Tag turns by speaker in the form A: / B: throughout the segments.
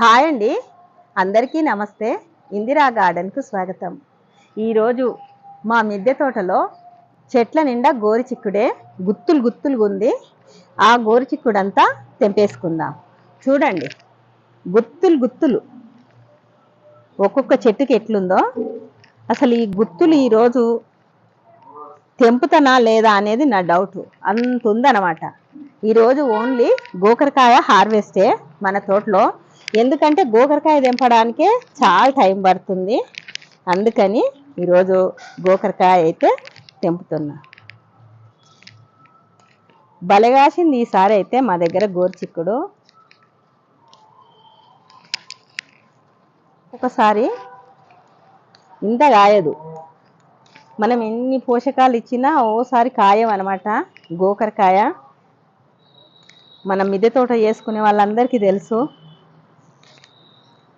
A: Hi అండి. అందరికీ నమస్తే. ఇందిరా గార్డెన్కు స్వాగతం. ఈరోజు మా మిద్దె తోటలో చెట్ల నిండా గోరు చిక్కుడే గుత్తులు గుత్తులుగా ఉంది. ఆ గోరు చిక్కుడంతా తెంపేసుకుందాం. చూడండి. గుత్తులు గుత్తులు. ఒక్కొక్క చెట్టుకి ఎట్లుందో. అసలు ఈ గుత్తులు ఈరోజు తెంపుతనా లేదా అనేది నా డౌట్. అంత ఉందన్నమాట ఈరోజు ఓన్లీ గోకరకాయ హార్వెస్టే మన తోటలో ఎందుకంటే గోకరకాయ తెంపడానికే చాలా టైం పడుతుంది. అందుకని ఈరోజు గోకరకాయ అయితే తెంపుతున్నా బలగాసింది ఈసారి అయితే మా దగ్గర గోరుచిక్కుడు. ఒకసారి ఇంత కాయదు. మనం ఎన్ని పోషకాలు ఇచ్చినా ఓసారి కాయం అనమాట గోకరకాయ. మనం మిద్దె తోట చేసుకునే వాళ్ళందరికీ తెలుసు.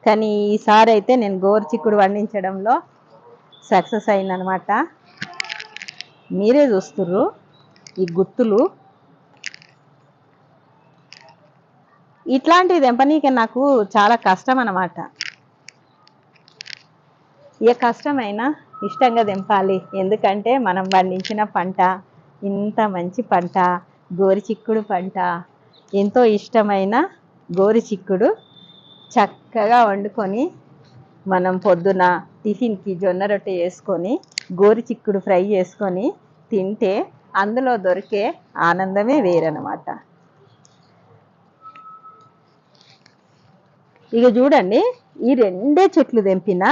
A: కానీ ఈసారి అయితే నేను గోరు చిక్కుడు పండించడంలో సక్సెస్ అయిందనమాట. మీరే చూస్తుర్రు ఈ గుత్తులు. ఇట్లాంటివి తెంపనీకే నాకు చాలా కష్టం అనమాట ఏ కష్టమైనా ఇష్టంగా తెంపాలి. ఎందుకంటే మనం పండించిన పంట ఇంత మంచి పంట గోరు చిక్కుడు పంట ఎంతో ఇష్టమైన గోరు చిక్కుడు చక్కగా వండుకొని మనం పొద్దున టిఫిన్కి జొన్న రొట్టె వేసుకొని గోరు చిక్కుడు ఫ్రై చేసుకొని తింటే అందులో దొరికే ఆనందమే వేరనమాట ఇక చూడండి ఈ రెండే చెట్లు తెంపిన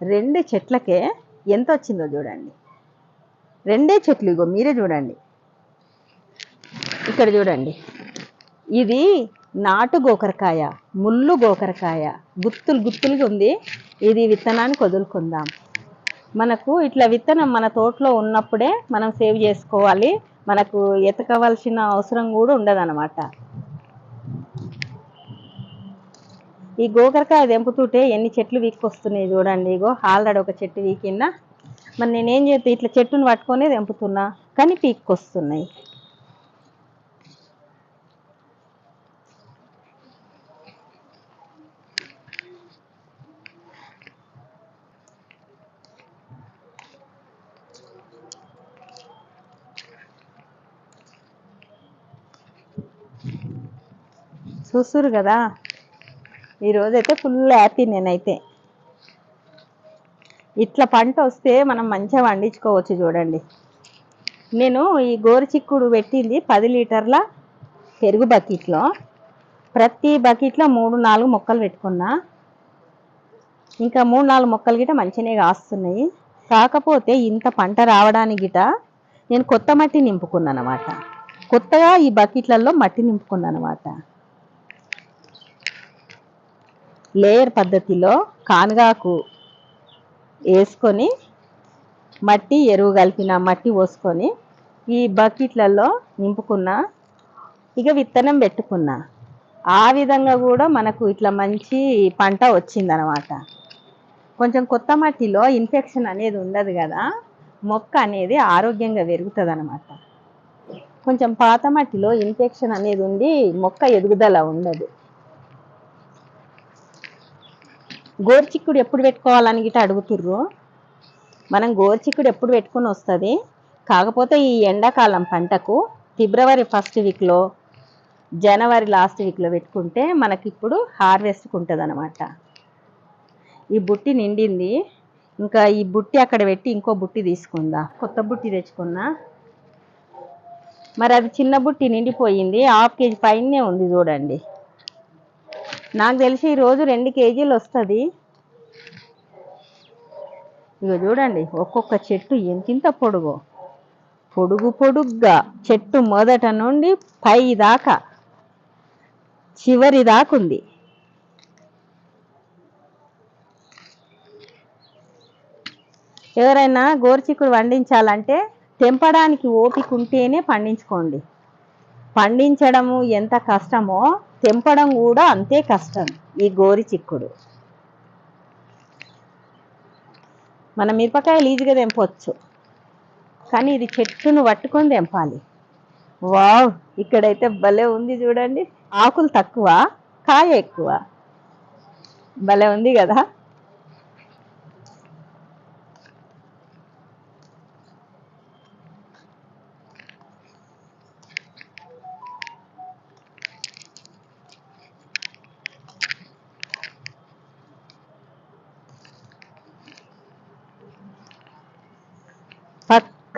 A: రెండు చెట్లకే ఎంత వచ్చిందో చూడండి. రెండే చెట్లు ఇగో మీరే చూడండి. ఇక్కడ చూడండి. ఇది నాటు గోకరకాయ ముళ్ళు గోకరకాయ గుత్తులు గుత్తులుగా ఉంది. ఇది విత్తనానికి వదులుకుందాం. మనకు ఇట్లా విత్తనం మన తోటలో ఉన్నప్పుడే మనం సేవ్ చేసుకోవాలి. మనకు ఎతకవలసిన అవసరం కూడా ఉండదన్నమాట. ఈ గోకరకాయ తెంపుతుంటే ఎన్ని చెట్లు వీక్కొస్తున్నాయి చూడండి. ఇగో ఆల్రెడీ ఒక చెట్టు వీకిన్నా మరి నేనేం చేస్తాను ఇట్లా చెట్టును పట్టుకొని దెంపుతున్నా కానీ పీక్కొస్తున్నాయి. చూస్తురు కదా. ఈరోజైతే ఫుల్ హ్యాపీ నేనైతే. ఇట్లా పంట వస్తే మనం మంచిగా పండించుకోవచ్చు చూడండి. నేను ఈ గోరు చిక్కుడు పెట్టింది పది లీటర్ల పెరుగు బకెట్లో. ప్రతి బకెట్లో మూడు నాలుగు మొక్కలు పెట్టుకున్నా. ఇంకా మూడు నాలుగు మొక్కలు గిట మంచిగానే కాస్తున్నాయి. కాకపోతే ఇంత పంట రావడానికి గిట నేను కొత్త మట్టి నింపుకున్నాను అనమాట కొత్తగా ఈ బకెట్లలో మట్టి నింపుకున్నాను అనమాట లేయర్ పద్ధతిలో కానగాకు వేసుకొని మట్టి ఎరువు కలిపిన మట్టి పోసుకొని ఈ బకెట్లలో నింపుకున్న ఇక విత్తనం పెట్టుకున్నా. ఆ విధంగా కూడా మనకు ఇట్లా మంచి పంట వచ్చిందనమాట. కొంచెం కొత్త మట్టిలో ఇన్ఫెక్షన్ అనేది ఉండదు కదా మొక్క అనేది ఆరోగ్యంగా పెరుగుతుంది అనమాట కొంచెం పాత మట్టిలో ఇన్ఫెక్షన్ అనేది ఉండి మొక్క ఎదుగుదల ఉండదు. గోరుచిక్కుడు ఎప్పుడు పెట్టుకోవాలని గిట్ట అడుగుతుర్రు? మనం గోరుచిక్కుడు ఎప్పుడు పెట్టుకుని వస్తుంది? కాకపోతే ఈ ఎండాకాలం పంటకు ఫిబ్రవరి ఫస్ట్ వీక్లో జనవరి లాస్ట్ వీక్లో పెట్టుకుంటే మనకి ఇప్పుడు హార్వెస్ట్కి ఉంటుంది అనమాట ఈ బుట్టి నిండింది. ఇంకా ఈ బుట్టి అక్కడ పెట్టి ఇంకో బుట్టి తీసుకుందా? కొత్త బుట్టి తెచ్చుకున్నా. మరి అది చిన్న బుట్టి నిండిపోయింది. హాఫ్ కేజీ పైనే ఉంది చూడండి. నాకు తెలిసి ఈరోజు రెండు కేజీలు వస్తుంది. ఇక చూడండి ఒక్కొక్క చెట్టు ఎంతింత పొడుగు. పొడుగు పొడుగ్గా చెట్టు మొదట నుండి పై దాకా చివరి దాకా ఉంది. ఎవరైనా గోరుచిక్కుడు పండించాలంటే తెంపడానికి ఓపిక ఉంటేనే పండించుకోండి. పండించడము ఎంత కష్టమో తెంపడం కూడా అంతే కష్టం ఈ గోరి చిక్కుడు. మన మిరపకాయలు ఈజీగా తెంపవచ్చు కానీ ఇది చెట్టును పట్టుకొని తెంపాలి. వావ్ ఇక్కడైతే భలే ఉంది చూడండి. ఆకులు తక్కువ కాయ ఎక్కువ. భలే ఉంది కదా?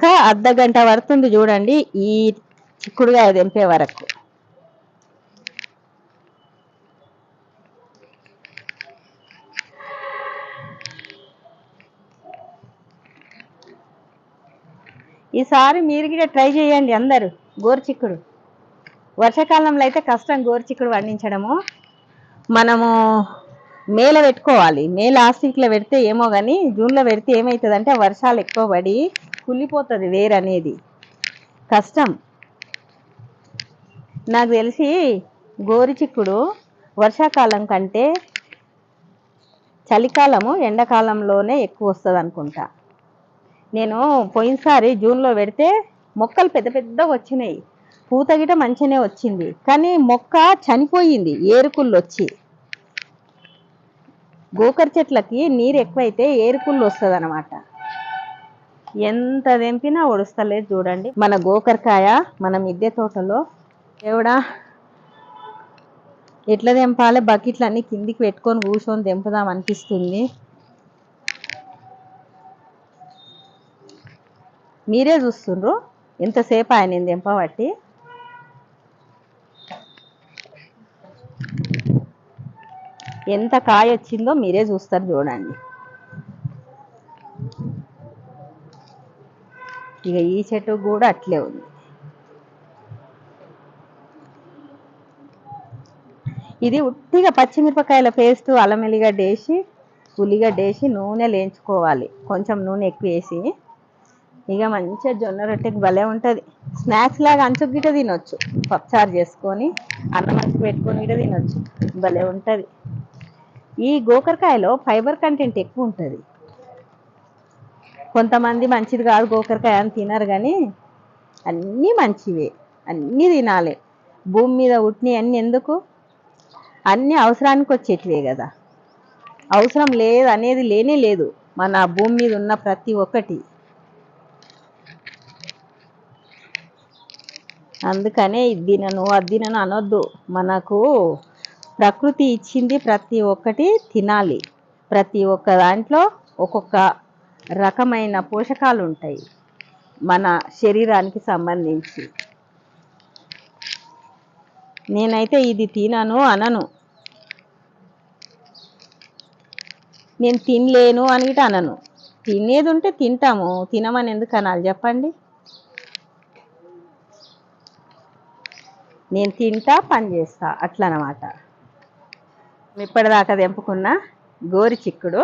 A: పక్క అర్ధ గంట పడుతుంది చూడండి. ఈ చిక్కుడుగా తెంపే వరకు. ఈసారి మీరు కూడా ట్రై చేయండి అందరూ. గోరుచిక్కుడు వర్షాకాలంలో అయితే కష్టం గోరుచిక్కుడు పండించడము. మనము మేల పెట్టుకోవాలి. మేల లాస్ట్ పెడితే ఏమో కానీ జూన్లో పెడితే ఏమవుతుందంటే వర్షాలు ఎక్కువ పడి కుళ్ళిపోతుంది వేరు అనేది కష్టం. నాకు తెలిసి గోరుచిక్కుడు వర్షాకాలం కంటే చలికాలము ఎండాకాలంలోనే ఎక్కువ వస్తుంది అనుకుంటా నేను పోయినసారి జూన్లో పెడితే మొక్కలు పెద్ద పెద్దగా వచ్చినాయి. పూత గిట మంచిగానే వచ్చింది. కానీ మొక్క చనిపోయింది ఏరుకుళ్ళు వచ్చి గోకర చెట్లకి నీరు ఎక్కువైతే ఏరుకుళ్ళు వస్తుంది అనమాట ఎంత తెంపినా ఒడుస్తలేదు చూడండి. మన గోకరకాయ మన మిద్దె తోటలో ఎవడా ఎట్లా తెంపాలి? బకెట్లు కిందికి పెట్టుకొని కూర్చొని తెంపుదాం అనిపిస్తుంది. మీరే చూస్తుండ్రు? ఎంతసేపు ఆయన తెంపబట్టి? ఎంత కాయ వచ్చిందో మీరే చూస్తారు చూడండి. ఇక ఈ చెట్టు కూడా అట్లే ఉంది. ఇది ఉట్టిగా పచ్చిమిరపకాయల పేస్ట్ అల్లం ఎల్లిగడ్డ వేసి ఉల్లిగడ్డ వేసి నూనె లేంచుకోవాలి. కొంచెం నూనె ఎక్కువ వేసి. ఇక మంచిగా జొన్న రొట్టెకి భలే ఉంటుంది. స్నాక్స్ లాగా అంచుకు తినొచ్చు. పప్పుచారు చేసుకొని అన్నం అంచుకు పెట్టుకొని గిట తినొచ్చు. భలే ఉంటుంది. ఈ గోకరకాయలో ఫైబర్ కంటెంట్ ఎక్కువ ఉంటుంది. కొంతమంది మంచిది కాదు గోకరకాయ అని తినరు కానీ అన్నీ మంచివే అన్నీ తినాలి. భూమి మీద ఉట్టినవి అన్నీ ఎందుకు? అన్నీ అవసరానికి వచ్చేటివే కదా. అవసరం లేదు అనేది లేనే లేదు మన భూమి మీద ఉన్న ప్రతి ఒక్కటి. అందుకనే ఇది తినను అది తినను అనొద్దు. మనకు ప్రకృతి ఇచ్చింది ప్రతి ఒక్కటి తినాలి. ప్రతి ఒక్క దాంట్లో ఒక్కొక్క రకమైన పోషకాలు ఉంటాయి మన శరీరానికి సంబంధించి. నేనైతే ఇది తినను అనను. నేను తినలేను అని అనను. తినేది ఉంటే తింటాము తినమని ఎందుకు అనాలి చెప్పండి? నేను తింటా పని చేస్తా అట్లనమాట. ఇప్పటిదాకా తెంపుకున్న గోరి చిక్కుడు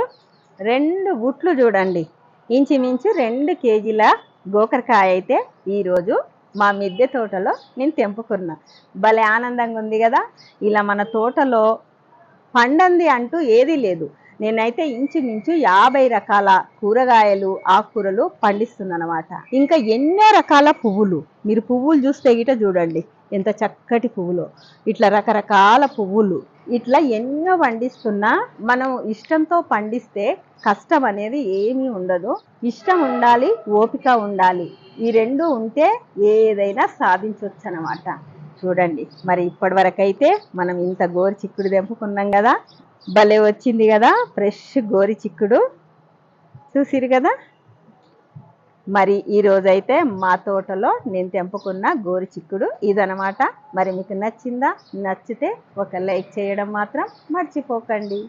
A: రెండు గుట్లు చూడండి. ఇంచుమించు రెండు కేజీల గోకరకాయ అయితే ఈరోజు మా మిద్దె తోటలో నేను తెంపుకున్నా. భలే ఆనందంగా ఉంది కదా? ఇలా మన తోటలో పండంది అంటూ ఏదీ లేదు. నేనైతే ఇంచుమించు యాభై రకాల కూరగాయలు ఆకుకూరలు పండిస్తుందన్నమాట ఇంకా ఎన్నో రకాల పువ్వులు. మీరు పువ్వులు చూస్తే గిట చూడండి. ఎంత చక్కటి పువ్వులు. ఇట్లా రకరకాల పువ్వులు. ఇట్లా ఎన్నో పండిస్తున్నా మనం ఇష్టంతో పండిస్తే కష్టం అనేది ఏమీ ఉండదు. ఇష్టం ఉండాలి ఓపిక ఉండాలి. ఈ రెండు ఉంటే ఏదైనా సాధించవచ్చు అనమాట చూడండి మరి ఇప్పటి మనం ఇంత గోరి చిక్కుడు తెంపుకున్నాం కదా. భలే వచ్చింది కదా ఫ్రెష్ గోరి చిక్కుడు. చూసిరు కదా? మరి ఈరోజైతే మా తోటలో నేను తెంపుకున్న గోరు చిక్కుడు ఇదనమాట మరి మీకు నచ్చిందా? నచ్చితే ఒక లైక్ చేయడం మాత్రం మర్చిపోకండి.